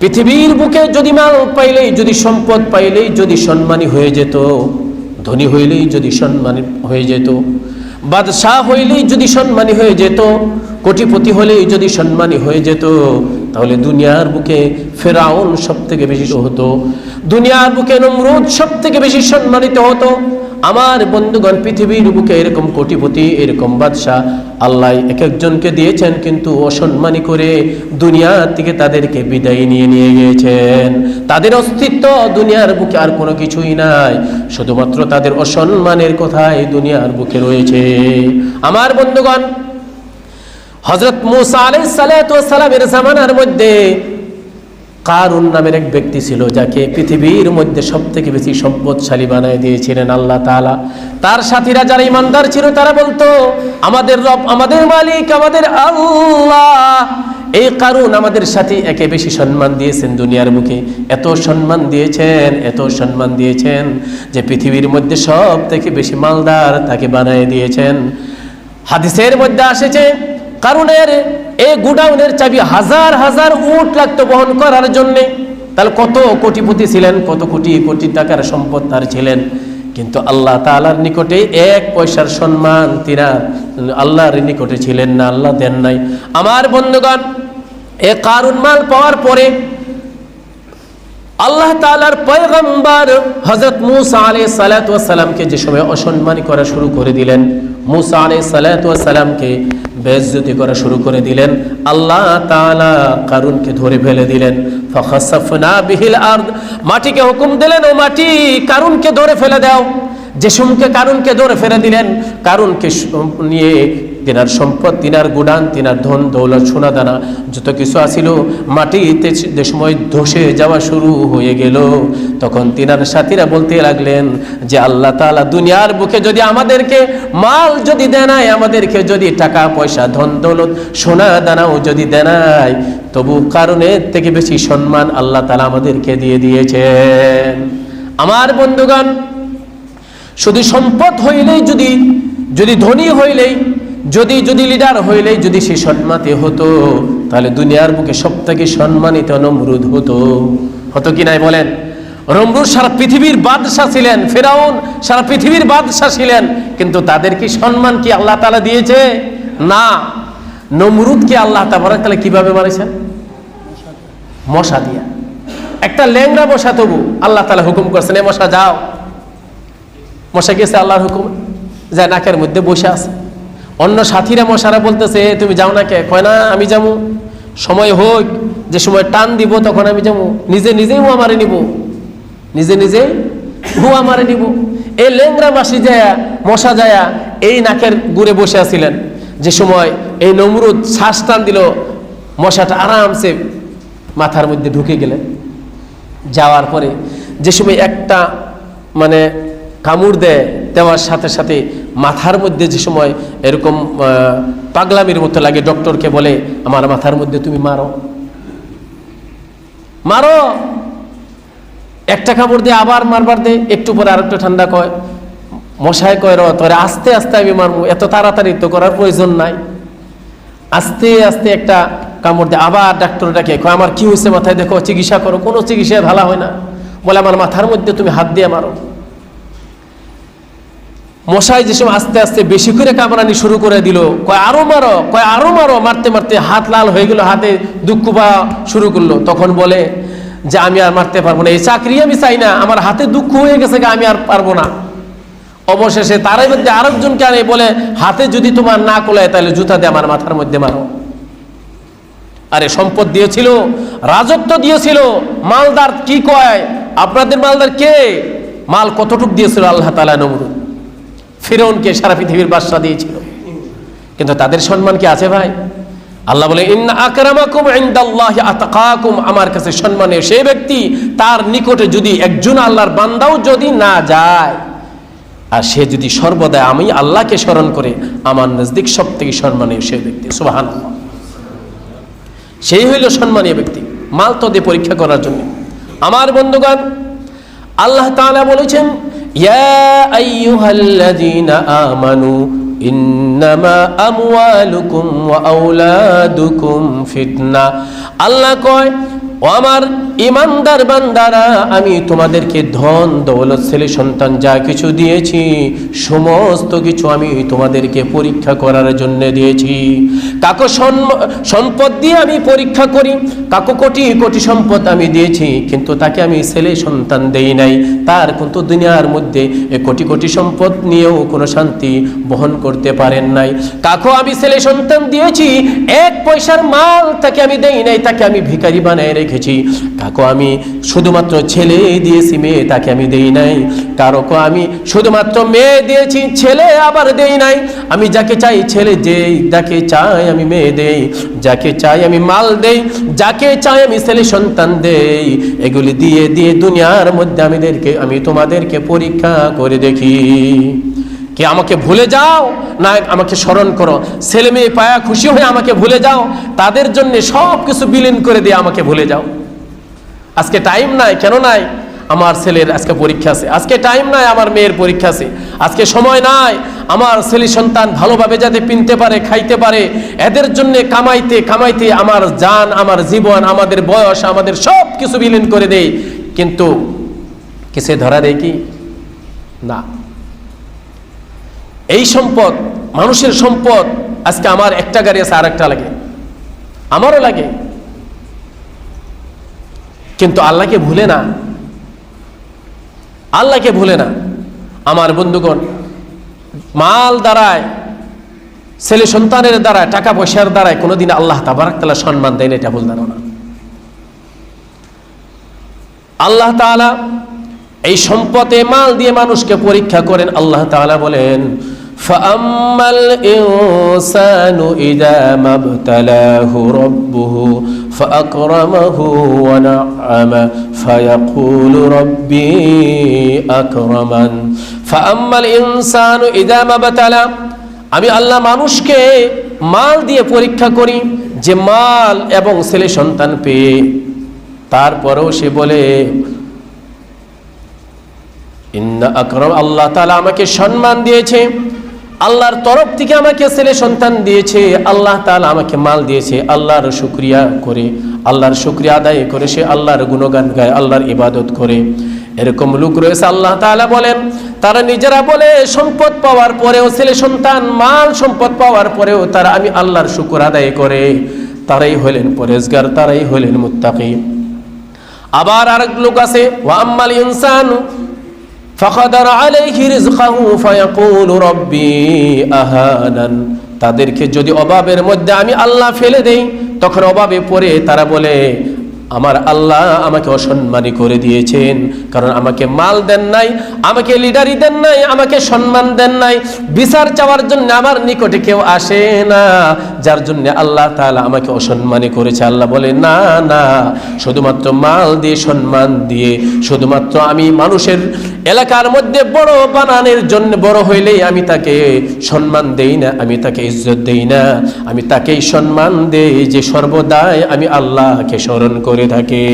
পৃথিবীর বুকে যদি মাল পাইলেই যদি সম্পদ পাইলেই যদি সম্মানী হয়ে যেত, ধনী হইলেই যদি সম্মানী হয়ে যেত, বাদশাহ হইলেই যদি সম্মানী হয়ে যেত, কোটিপতি হলেই যদি সম্মানী হয়ে যেত, তাহলে দুনিয়ার বুকে ফেরাউন সব থেকে বেশি হতো, দুনিয়ার বুকে নমরুদ সব থেকে বেশি সম্মানিত হতো আমার বন্ধুগণ পৃথিবীর বুকে এরকম কোটিপতি, এরকম বাদশাহ, আল্লাহ এক একজনকে দিয়েছেন কিন্তু অসম্মানী করে দুনিয়া থেকে তাদেরকে বিদায় নিয়ে নিয়ে গিয়েছেন। তাদের অস্তিত্ব দুনিয়ার বুকে আর কোনো কিছুই নাই, শুধুমাত্র তাদের অসম্মানের কথাই দুনিয়ার বুকে রয়েছে। আমার বন্ধুগণ হজরত মুসা আলাই সালামের জামানার মধ্যে কারুন নামের এক ব্যক্তি ছিল যাকে পৃথিবীর মধ্যে সব থেকে বেশি সম্পদশালী বানায় দিয়েছিলেন আল্লাহ তাআলা। তার সাথীরা যারা ইমানদার ছিল, তারা বলতো, আমাদের রব, আমাদের মালিক, আমাদের আল্লাহ। এই কারণ আমাদের সাথে একে বেশি সম্মান দিয়েছেন দুনিয়ার মুখে। এত সম্মান দিয়েছেন, এত সম্মান দিয়েছেন যে পৃথিবীর মধ্যে সব থেকে বেশি মালদার তাকে বানায় দিয়েছেন। হাদিসের মধ্যে আসেছে কারণের এই গুডাউনের চাবি হাজার হাজার উট লাগতো বহন করার জন্যে। তাহলে কত কোটিপতি ছিলেন, কত কোটি কোটি টাকার সম্পদ তার ছিলেন। কিন্তু আল্লাহ তালার নিকটে এক পয়সার সম্মান তিনার আল্লাহর নিকটে ছিলেন না, আল্লাহ দেন নাই। আমার বন্ধুগণ, এ কারুন মাল পাওয়ার পরে আল্লাহ তালার পয়গম্বর হজরত মুসা আলাই সালাতামকে যে সময় অসম্মানী করা শুরু করে দিলেন, মুসা আলাই সালাতামকে বেজ্জতি করা শুরু করে দিলেন। আল্লাহ তালা কারুনকে ধরে ফেলে দিলেন। ফখাসাফনা বিহিল মাটিকে হুকুম দিলেন, ও মাটি, কারুনকে ধরে ফেলে দাও। জেসুমকে কারুনকে ধরে ফেলে দিলেন। কারুনকে নিয়ে তিনার সম্পদ, তিনার গুডান তিনার ধন, দৌলত সোনা দানা যত কিছু আসিল মাটিতে যে সময় ধসে যাওয়া শুরু হয়ে গেল। তখন তিনার সাথীরা বলতে লাগলেন যে আল্লাহ তালা দুনিয়ার বুকে যদি আমাদেরকে মাল যদি দেনায় আমাদেরকে যদি টাকা, পয়সা, ধন, দৌলত সোনা দানাও যদি দেনায় তবু কারণের থেকে বেশি সম্মান আল্লাহ তালা আমাদেরকে দিয়ে দিয়েছেন। আমার বন্ধুগণ, শুধু সম্পদ হইলেই যদি যদি ধনী হইলেই যদি যদি লিডার হইলেই যদি সে সম্মাতে হতো, তাহলে দুনিয়ার বুকে সব থেকে সম্মানিত নমরুদ হতো। হতো কি নাই বলেন? রমরুদ সারা পৃথিবীর বাদশাহ ছিলেন, ফেরাউন সারা পৃথিবীর বাদশাহ ছিলেন, কিন্তু তাদের কি সম্মান কি আল্লাহ তালা দিয়েছে? না। নমরুদকে আল্লাহ তালা কীভাবে মারেছেন? মশা দিয়া। একটা ল্যাংরা মশা তবু আল্লাহ তালা হুকুম করছেন, এ মশা যাও। মশা গেছে আল্লাহর হুকুম, যা নাকের মধ্যে বসে আছে। অন্য সাথীরা মশারা বলতেছে, তুমি যাও না কে? কয়, না, আমি যাব। সময় হোক, যে সময় টান দিব, তখন আমি যাব। নিজে নিজেই হুয়া মারে নিব। নিজে নিজে হুয়া মারে নিব। এই লেংরা মাসি যায়া, মশা যায়া, এই নাকের গুড়ে বসে আছিলেন। যে সময় এই নমরুদ শ্বাস টান দিল, মশাটা আরামসে মাথার মধ্যে ঢুকে গেলেন। যাওয়ার পরে যে সময় একটা মানে কামড় দেয় দেওয়ার সাথে সাথে মাথার মধ্যে যে সময় এরকম পাগলামির মতো লাগে, ডক্টরকে বলে, আমার মাথার মধ্যে তুমি মারো। মারো। একটা কামড় দিয়ে আবার মারবার দে, একটু পরে আর একটু ঠান্ডা কয়। মশাই কয়, র, তোরে আস্তে আস্তে আমি মারবো, এত তাড়াতাড়ি তো করার প্রয়োজন নাই। আস্তে আস্তে একটা কামড় দিয়ে আবার ডাক্তার ডাকে কয়, আমার কি হয়েছে মাথায়? দেখো, চিকিৎসা করো, কোনো চিকিৎসায় ভালো হয় না। বলে, আমার মাথার মধ্যে তুমি হাত দিয়ে মারো। মশাই যেসব আস্তে আস্তে বেশি করে কামড়ানি শুরু করে দিল। কয়, আরও মারো, কয়, আরও মারো। মারতে মারতে হাত লাল হয়ে গেল, হাতে দুঃখ পাওয়া শুরু করল। তখন বলে যে, আমি আর মারতে পারব না। এই চাকরি আমি চাই না, আমার হাতে দুঃখ হয়ে গেছে আমি আর পারব না। অবশেষে তারই মধ্যে আরেকজনকে আনে। বলে, হাতে যদি তোমার না কোলায়, তাহলে জুতা দিয়ে আমার মাথার মধ্যে মারো। আরে, সম্পদ দিয়েছিল, রাজত্ব দিয়েছিল। মালদার কি কয়? আপনাদের মালদার কে? মাল কতটুক দিয়েছিল আল্লাহ তালা নমরুদ। ফিরৌনকে সারা পৃথিবীর বাদশা দিয়েছিল। কিন্তু তাদের সম্মান কি আছে ভাই? আল্লাহ বলে, ইন্না আকরামাকুম আমার কাছে সম্মানীয় সেই ব্যক্তি তার নিকটে যদি একজন আল্লাহর বান্দাও যদি না যায়, আর সে যদি সর্বদা আমি আল্লাহকে স্মরণ করে আমার নজদিক সব থেকে সম্মানীয় সেই ব্যক্তি। সুবাহান সেই হইল সম্মানীয় ব্যক্তি, মাল তো দিয়ে পরীক্ষা করার জন্য। আমার বন্ধুগণ, আল্লাহ তাআলা বলেছেন আল্লাহ কয় ও আমার ইমানদার বান্দারা, আমি তোমাদেরকে ধন, দৌলত, ছেলে, সন্তান যা কিছু দিয়েছি, সমস্ত কিছু আমি তোমাদেরকে পরীক্ষা করার জন্য দিয়েছি। কাকো সম্পদ দিয়ে আমি পরীক্ষা করি, কাকো কোটি কোটি সম্পদ আমি দিয়েছি, কিন্তু তাকে আমি ছেলে, সন্তান দেই নাই। তার কিন্তু দুনিয়ার মধ্যে কোটি কোটি সম্পদ নিয়েও কোনো শান্তি বহন করতে পারেন নাই। কাকো আমি ছেলে, সন্তান দিয়েছি, এক পয়সার মাল তাকে আমি দেই নাই, তাকে আমি ভিখারি বানায় রেখেছি কাকো আমি শুধুমাত্র ছেলে দিয়েছি, মেয়ে তাকে আমি দেই নাই। কারোকে আমি শুধুমাত্র মেয়ে দিয়েছি, ছেলে আবার দেই নাই। আমি যাকে চাই ছেলে দেই, যাকে চাই আমি মেয়ে দেই। যাকে চাই আমি মাল দেই, যাকে চাই আমি ছেলে সন্তান দেই। এগুলি দিয়ে দিয়ে দুনিয়ার মধ্যে আমিদেরকে, আমি তোমাদেরকে পরীক্ষা করে দেখি। কি আমাকে ভুলে যাও, না আমাকে স্মরণ করো। ছেলে মেয়ে পায়া খুশি হয়ে আমাকে ভুলে যাও, তাদের জন্য সব কিছু বিলীন করে দিয়ে আমাকে ভুলে যাও। আজকে টাইম নাই, কেন নাই? আমার ছেলের আজকে পরীক্ষা আছে। আজকে টাইম নাই, আমার মেয়ের পরীক্ষা আছে। আজকে সময় নাই, আমার ছেলে সন্তান ভালোভাবে যাতে পিনতে পারে, খাইতে পারে, এদের জন্য কামাইতে কামাইতে আমার জান, আমার জীবন, আমাদের বয়স, আমাদের সব কিছু বিলীন করে দেয় কিন্তু কিসে ধরা দেয় কি? না। এই সম্পদ, মানুষের সম্পদ, আজকে আমার একটা গাড়ি আছে আর একটা লাগে। আমারও লাগে। কিন্তু আল্লাহকে ভুলে না। আল্লাহকে ভুলে না। আমার বন্ধুগণ, মাল দ্বারায়, ছেলে সন্তানের দ্বারায়, টাকা পয়সার দ্বারায় কোনোদিন আল্লাহ তাবারাক তালা সম্মান দেয় না এটা ভুল ধারণা। আল্লাহ তাআলা এই সম্পদে মাল দিয়ে মানুষকে পরীক্ষা করেন, আল্লাহ তাআলা বলেন فأما الإنسان إذا ما ابتلاه ربه فأكرمه ونعمه فيقول ربي أكرمن فأما الإنسان إذا ما ابتلى আমি আল্লাহ মানুষকে মাল দিয়ে পরীক্ষা করি যে মাল এবং ছেলে সন্তান পেয়ে তারপরেও সে বলে ইন্না আকরম আল্লাহ তাআলা আমাকে সম্মান দিয়েছে আল্লাহর তরফ থেকে আমাকে ছেলে সন্তান দিয়েছে, আল্লাহ তাআলা আমাকে মাল দিয়েছে, আল্লাহর শুক্রিয়া করে, আল্লাহর শুক্রিয়া আদায় করে, সে আল্লাহর গুণগান গায়, আল্লাহর ইবাদত করে। এরকম লোক রয়েছে, আল্লাহ তাআলা বলেন, তারা নিজেরা বলে সম্পদ পাওয়ার পরেও, ছেলে সন্তান, মাল সম্পদ পাওয়ার পরেও তারা আমি আল্লাহর শুকর আদায় করে। তারাই হলেন পরেজগার, তারাই হলেন মুত্তাকি। আবার আরেক লোক আছে ওয়াম্মাল ইনসানু ফকাদার আলাইহি রিজকাহু ফায়াকুলু রব্বি আহানান। তাদেরকে যদি অভাবের মধ্যে আমি আল্লাহ ফেলে দেই, তখন অভাবে পড়ে তারা বলে, আমার আল্লাহ আমাকে অসম্মানী করে দিয়েছেন, কারণ আমাকে মাল দেন নাই, আমাকে লিডারি দেন নাই, আমাকে সম্মান দেন নাই। বিচার চাওয়ার জন্য আমার নিকটে কেউ আসে না, যার জন্য আল্লাহ তাহলে আমাকে অসম্মানী করেছে। আল্লাহ বলে, না না, শুধুমাত্র মাল দিয়ে, সম্মান দিয়ে, শুধুমাত্র আমি মানুষের এলাকার মধ্যে বড় বানানোর জন্য বড় হইলেই আমি তাকে সম্মান দেই না, আমি তাকে ইজ্জত দেই না। আমি তাকেই সম্মান দেই যে সর্বদাই আমি আল্লাহকে স্মরণ করে থাকি।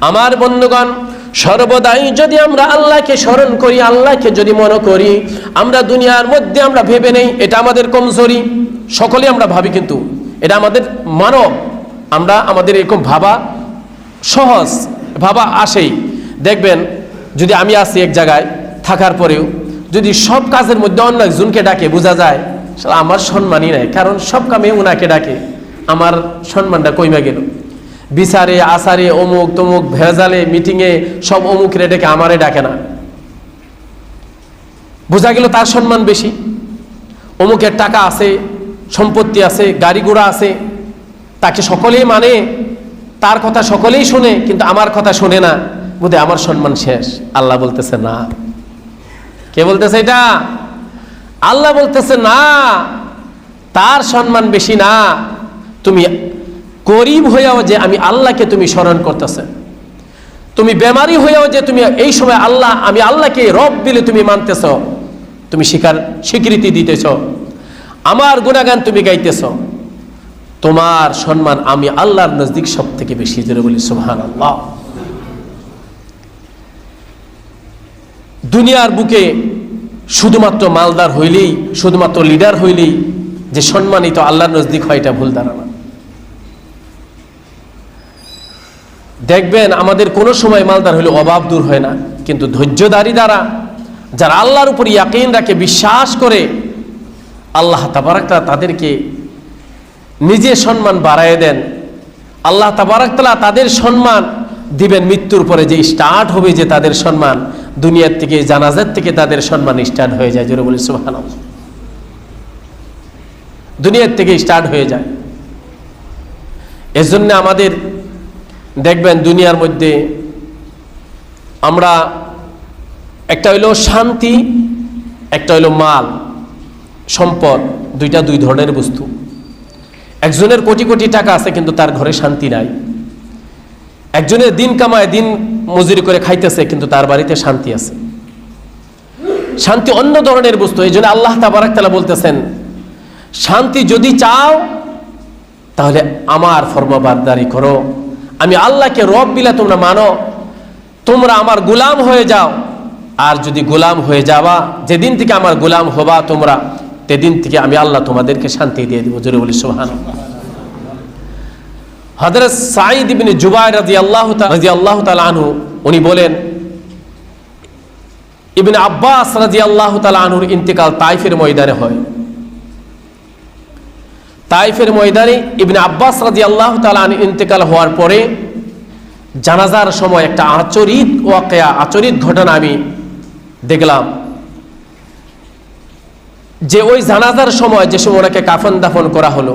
আমার বন্ধুগণ, সর্বদাই যদি আমরা আল্লাহকে স্মরণ করি, আল্লাহকে যদি মনে করি, আমরা দুনিয়ার মধ্যে আমরা ভেবে নেই, এটা আমাদের কমজোরি। সকলে আমরা ভাবি কিন্তু এটা আমাদের মানব। আমরা আমাদের এরকম ভাবা সহজ, ভাবা আসেই। দেখবেন যদি আমি আসি এক জায়গায় থাকার পরেও, যদি সব কাজের মধ্যে অন্য একজনকে ডাকে, বোঝা যায় আমার সম্মানই নাই। কারণ সব কামে ওনাকে ডাকে। আমার সম্মানটা কইমা গেল। বিচারে, আসারে, অমুক তমুক, ভেজালে, মিটিংয়ে সব অমুক রে ডেকে আমারে ডাকে না। বোঝা গেল তার সম্মান বেশি। অমুকের টাকা আছে, সম্পত্তি আছে, গাড়ি ঘোড়া আছে, তাকে সকলেই মানে তার কথা সকলেই শুনে, কিন্তু আমার কথা শুনে না। বোধ আমার সম্মান শেষ। আল্লাহ বলতেছে না। কে বলতেছে এটা? আল্লাহ বলতেছে না। তার সম্মান বেশি না। তুমি গরিব হইয়াও যে আমি আল্লাহকে তুমি স্মরণ করতেছে। তুমি বেমারি হইয়াও যে তুমি এই সময় আল্লাহ, আমি আল্লাহকে রব দিলে তুমি মানতেছ। তুমি স্বীকার, স্বীকৃতি দিতেছ। আমার গুণাগান তুমি গাইতেছ। তোমার সম্মান আমি আল্লাহর নজদিক সব থেকে বেশি, জোরে বলি সুহান আল্লাহ দুনিয়ার বুকে শুধুমাত্র মালদার হইলেই, শুধুমাত্র লিডার হইলেই যে সম্মানিত আল্লাহর নজদিক হয়, এটা ভুল ধারণা। দেখবেন আমাদের কোনো সময় মালদার হলে অভাব দূর হয় না, কিন্তু ধৈর্যদারি দ্বারা যারা আল্লাহর উপর ইয়াকিন রাখে, বিশ্বাস করে, আল্লাহ তাবারাকতা তাদেরকে নিজে সম্মান বাড়ায় দেন। আল্লাহ তাবারাকতালা তাদের সম্মান দিবেন, মৃত্যুর পরে যে স্টার্ট হবে যে তাদের সম্মান দুনিয়ার থেকে, জানাজার থেকে তাদের সম্মান স্টার্ট হয়ে যায়, জোরে বলি সুহান দুনিয়ার থেকে স্টার্ট হয়ে যায়। এজন্য আমাদের, দেখবেন দুনিয়ার মধ্যে আমরা, একটা হইল শান্তি, একটা হইল মাল, সম্পদ, দুইটা দুই ধরনের বস্তু। একজনের কোটি কোটি টাকা আছে, কিন্তু তার ঘরে শান্তি নাই। একজনের দিন কামায়, দিন মজুরি করে খাইতেছে, কিন্তু তার বাড়িতে শান্তি আছে। শান্তি অন্য ধরনের বস্তু, এই জন্য আল্লাহ তাবারাকতালা বলতেছেন, শান্তি যদি চাও, তাহলে আমার ফর্মবাদদারি করো। আমি আল্লাহকে রব বিলা তোমরা মানো, তোমরা আমার গোলাম হয়ে যাও। আর যদি গোলাম হয়ে যাওয়া যেদিন থেকে আমার গোলাম হবা তোমরা সেদিন থেকে আমি আল্লাহ তোমাদেরকে শান্তি দিয়ে দিব। জোরে বলি সোহান হজরত সাঈদ ইবিন জুবাই রাজি আল্লাহ রাজি আল্লাহ আনহু, উনি বলেন, ইবিন আব্বাস রাজি আল্লাহ আনহুর ইন্তেকাল তাইফের ময়দানে হয়। তাইফের ময়দানে ইবনে আব্বাস রাজি আল্লাহ তালান ইন্তেকাল হওয়ার পরে জানাজার সময় একটা আচরিত ওয়াকেয়া, আচরিত ঘটনা আমি দেখলাম। যে ওই জানাজার সময় যে সময় ওনাকে কাফন দাফন করা হলো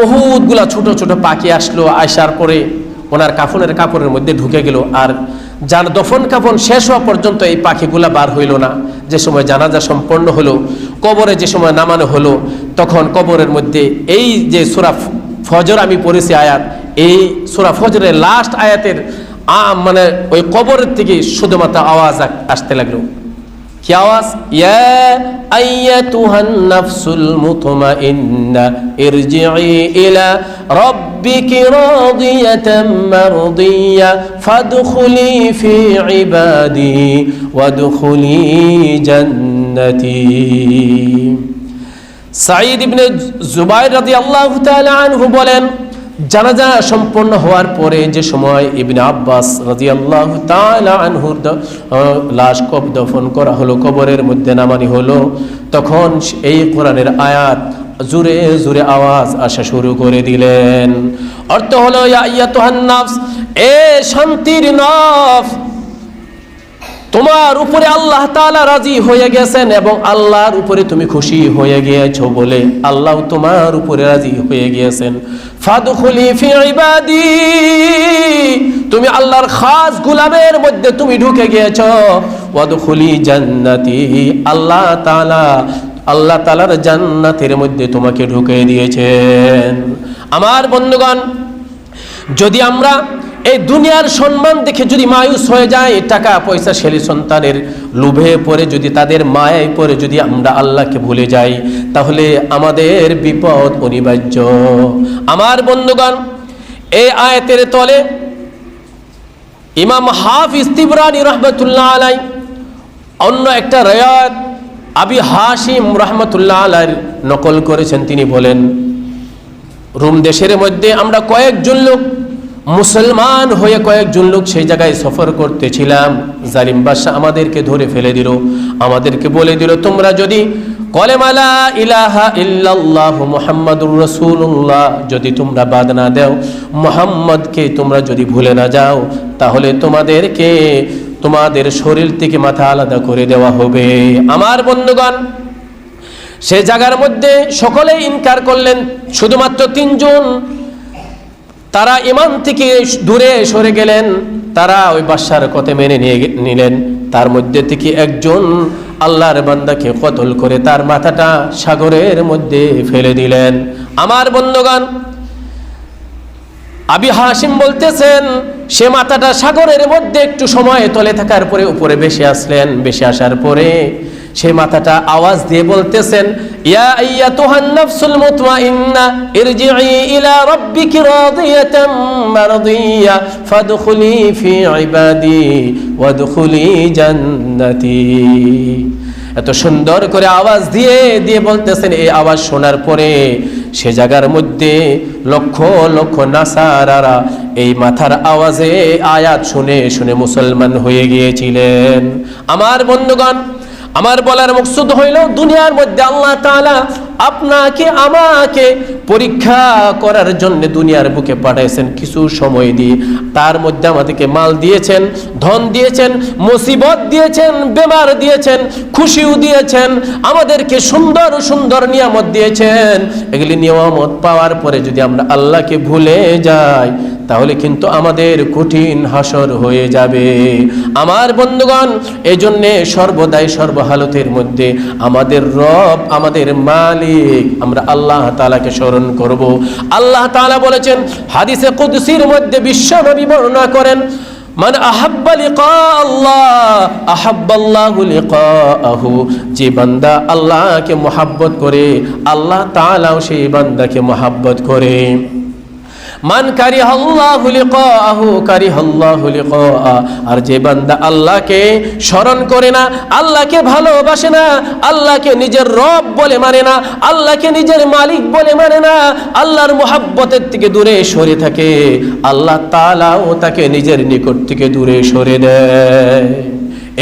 বহুতগুলা ছোট ছোট পাখি আসলো আসার পরে ওনার কাফনের কাপড়ের মধ্যে ঢুকে গেল। আর যার দফন কাফন শেষ হওয়া পর্যন্ত এই পাখিগুলা বার হইল না। যে সময় জানাজা সম্পন্ন হলো, কবরে যে সময় নামানো হলো, তখন কবরের মধ্যে এই যে সুরা ফজর আমি পড়েছি আয়াত, এই সুরা ফজরের লাস্ট আয়াতের মানে ওই কবরের থেকে শুধুমাত্র আওয়াজ আসতে লাগল। কি আওয়াজ ইয়া আইয়াতুহান নাফসুল মুতমাইন্না ইরজিই ইলা রাব্বিকি রাদিয়াতাম মারদিয়া ফাদখুলি ফি ইবাদি ওয়াদখুলি জান্নাতি সাঈদ ইবনে জুবাইর রাদিয়াল্লাহু তাআলা আনহু বলেন জানাজা সম্পন্ন হওয়ার পরে যে সময় ইবনে আব্বাস রাদিয়াল্লাহু তাআলা আনহুর লাশ কব দফন করা হলো, কবরের মধ্যে নামানি হলো, তখন এই কোরআনের আয়াত জুরে জুরে আওয়াজ আসা শুরু করে দিলেন। অর্থ হলো নাফস, এ শান্তির নফস, তোমার উপরে আল্লাহ তালা রাজি হয়ে গেছেন এবং আল্লাহর উপরে তুমি খুশি হয়ে গিয়েছো বলে আল্লাহ তোমার উপরে রাজি হয়ে গিয়েছেন। ফাদখুলি ফি ইবাদি, তুমি আল্লাহর খাস গুলামের মধ্যে তুমি ঢুকে গিয়েছো। ওয়াদখুলি জান্নাতি, আল্লাহ তাআলা, আল্লাহ তালার জান্নাতের মধ্যে তোমাকে ঢুকে দিয়েছেন। আমার বন্ধুগণ, যদি আমরা এই দুনিয়ার সম্মান দেখে যদি মায়ুস হয়ে যায়, টাকা পয়সা ছেলে সন্তানের লোভে পড়ে যদি তাদের মায়ায় পড়ে যদি আমরা আল্লাহকে ভুলে যাই, তাহলে আমাদের বিপদ অনিবার্য। আমার বন্ধুগণ, এই আয়াতের তলে ইমাম হাফিজ তিবরানি রহমতুল্লাহ আলাই অন্য একটা রেয়াত আবি হাসিম রহমতুল্লাহ আলাই নকল করেছেন। তিনি বলেন, রুম দেশের মধ্যে আমরা কয়েকজন লোক মুসলমান হয়ে কয়েকজন লোক সেই জায়গায় সফর করতেছিলাম। জালিম বাদশাহ আমাদেরকে ধরে ফেলে দিল, আমাদেরকে বলে দিল, তোমরা যদি কলেমালা ইলাহা ইল্লাল্লাহ মুহাম্মাদুর রাসূলুল্লাহ যদি তোমরা বাদ না দাও, মুহাম্মদকে তোমরা যদি ভুলে না যাও, তাহলে তোমাদেরকে তোমাদের শরীর থেকে মাথা আলাদা করে দেওয়া হবে। আমার বন্ধুগণ, সে জায়গার মধ্যে সকলেই ইনকার করলেন। শুধুমাত্র তিনজন তারা ইমান থেকে দূরে সরে গেলেন, তারা ওই বাদশার কথা মেনে নিয়ে নিলেন। তার মধ্যে থেকে একজন আল্লাহর বান্দাকে কতল করে তার মাথাটা সাগরের মধ্যে ফেলে দিলেন। আমার বন্ধুগণ, আবি হাসিম বলতেছেন, সে মাথাটা সাগরের মধ্যে একটু সময় তলে থাকার পরে উপরে বেশি আসলেন। বেশি আসার পরে সে মাথাটা আওয়াজ দিয়ে বলতেছেন, ইয়া আইয়াতুহান নাফসুল মুতমাইন্না ইরজিই ইলা রাব্বিকি রাদিয়াতাম মারদিয়া, ফাদখুলি ফি ইবাদি, ওয়াদখুলি জান্নাতি। এত সুন্দর করে আওয়াজ দিয়ে দিয়ে বলতেছেন, এই আওয়াজ শোনার পরে সে জায়গার মধ্যে লক্ষ লক্ষ নাসারারা এই মাথার আওয়াজে আয়াত শুনে শুনে মুসলমান হয়ে গিয়েছিলেন। আমার বন্ধুগণ আমার বলার মকসুদ হইল, দুনিয়ার মধ্যে আল্লাহ তাআলা আপনাকে, আমাকে পরীক্ষা করার জন্য দুনিয়ার বুকে পাঠাইছেন কিছু সময় দিয়ে। তার মধ্যে আমাদেরকে মাল দিয়েছেন, ধন দিয়েছেন, মুসিবত দিয়েছেন, বেমার দিয়েছেন, খুশিও দিয়েছেন, আমাদেরকে সুন্দর সুন্দর নিয়ামত দিয়েছেন। এগুলি নিয়ামত পাওয়ার পরে যদি আমরা আল্লাহকে ভুলে যাই তাহলে কিন্তু আমাদের কঠিন হাসর হয়ে যাবে। আমার বন্ধুগণ এই জন্যে সর্বদাই সর্বহালতের মধ্যে আমাদের রব, আমাদের মালিক, আমরা আল্লাহ তাআলাকে স্মরণ করব। আল্লাহ তাআলা বলেছেন, হাদিসে কুদসির মধ্যে বিশ্বনবী বর্ণনা করেন, মান আহাব্বা আল্লাহ আহাব্বাল্লাহু যে বান্দা আল্লাহকে মোহাব্বত করে, আল্লাহ তাআলাও সেই বান্দাকে মোহাব্বত করে। মান লিকাআ। আর যে বান্দা আল্লাহকে স্মরণ করে না, আল্লাহকে ভালোবাসে না, আল্লাহকে নিজের রব বলে মানে না, আল্লাহকে নিজের মালিক বলে মানে না, আল্লাহর মোহাব্বতের থেকে দূরে সরে থাকে। আল্লাহ তাআলাও তাকে নিজের নিকট থেকে দূরে সরে দেয়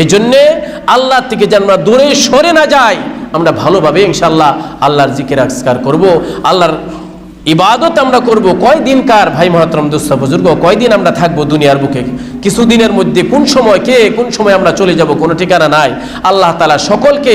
এই জন্যে আল্লাহ থেকে যেন দূরে সরে না যাই, আমরা ভালোভাবে ইনশাল্লাহ আল্লাহর জিকির আজকার করব, আল্লাহর ইবাদত আমরা করব। কয় দিন কার? ভাই মহাতরম দুঃস্থ বুজুর্গ কয়দিন আমরা থাকব দুনিয়ার বুকে? কিছুদিনের মধ্যে কোন সময় কে, কোন সময় আমরা চলে যাব কোনো ঠিকানা নাই। আল্লাহ তালা সকলকে